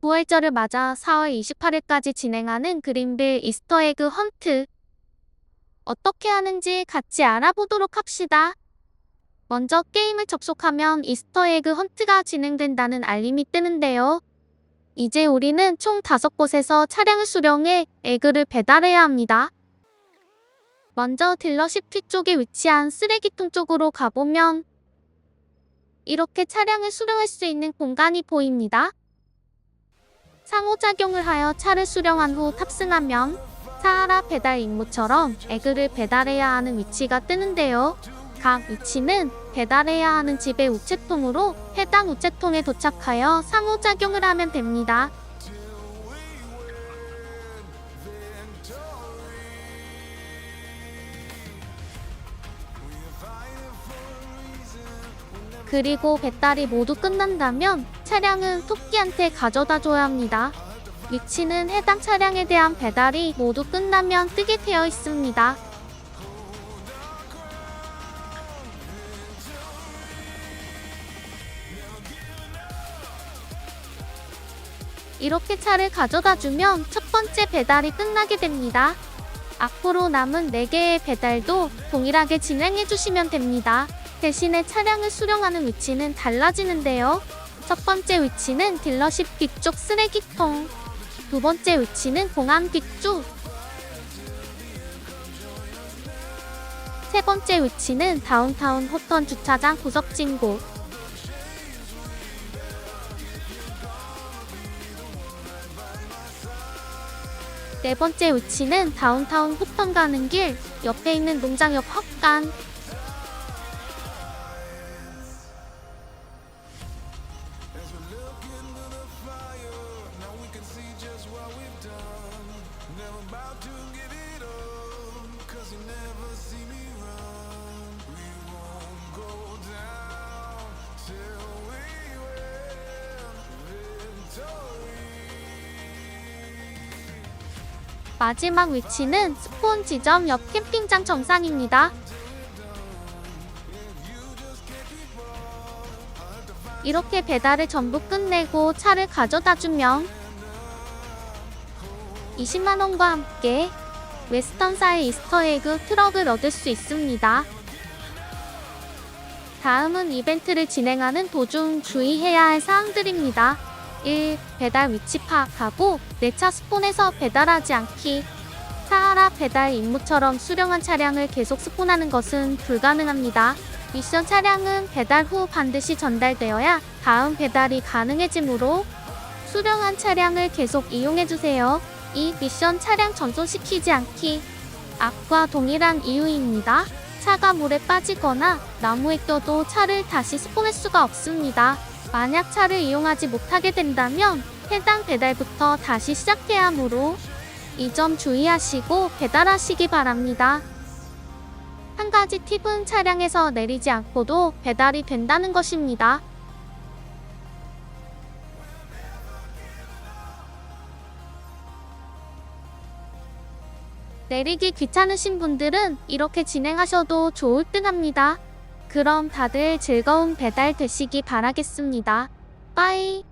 부활절을 맞아 4월 28일까지 진행하는 그린빌 이스터에그 헌트. 어떻게 하는지 같이 알아보도록 합시다. 먼저 게임을 접속하면 이스터에그 헌트가 진행된다는 알림이 뜨는데요. 이제 우리는 총 5곳에서 차량을 수령해 에그를 배달해야 합니다. 먼저 딜러십 뒤쪽에 위치한 쓰레기통 쪽으로 가보면 이렇게 차량을 수령할 수 있는 공간이 보입니다. 상호작용을 하여 차를 수령한 후 탑승하면 사하라 배달 임무처럼 에그를 배달해야 하는 위치가 뜨는데요. 각 위치는 배달해야 하는 집의 우체통으로 해당 우체통에 도착하여 상호작용을 하면 됩니다. 그리고 배달이 모두 끝난다면 차량은 토끼한테 가져다 줘야 합니다. 위치는 해당 차량에 대한 배달이 모두 끝나면 뜨게 되어 있습니다. 이렇게 차를 가져다 주면 첫 번째 배달이 끝나게 됩니다. 앞으로 남은 4개의 배달도 동일하게 진행해 주시면 됩니다. 대신에 차량을 수령하는 위치는 달라지는데요. 첫 번째 위치는 딜러십 뒤쪽 쓰레기통. 두 번째 위치는 공항 뒤쪽. 세 번째 위치는 다운타운 호턴 주차장 구석진 곳. 네 번째 위치는 다운타운 호턴 가는 길 옆에 있는 농장역 헛간. 마지막 위치는 스폰 지점 옆 캠핑장 정상입니다. 이렇게 배달을 전부 끝내고 차를 가져다 주면 20만원과 함께 웨스턴사의 이스터에그 트럭을 얻을 수 있습니다. 다음은 이벤트를 진행하는 도중 주의해야 할 사항들입니다. 1. 배달 위치 파악하고 내 차 스폰에서 배달하지 않기. 사하라 배달 임무처럼 수령한 차량을 계속 스폰하는 것은 불가능합니다. 미션 차량은 배달 후 반드시 전달되어야 다음 배달이 가능해지므로 수령한 차량을 계속 이용해주세요. 2. 미션 차량 전손시키지 않기. 앞과 동일한 이유입니다. 차가 물에 빠지거나 나무에 껴도 차를 다시 스폰할 수가 없습니다. 만약 차를 이용하지 못하게 된다면 해당 배달부터 다시 시작해야 하므로 이 점 주의하시고 배달하시기 바랍니다. 한 가지 팁은 차량에서 내리지 않고도 배달이 된다는 것입니다. 내리기 귀찮으신 분들은 이렇게 진행하셔도 좋을 듯 합니다. 그럼 다들 즐거운 배달 되시기 바라겠습니다. 빠이.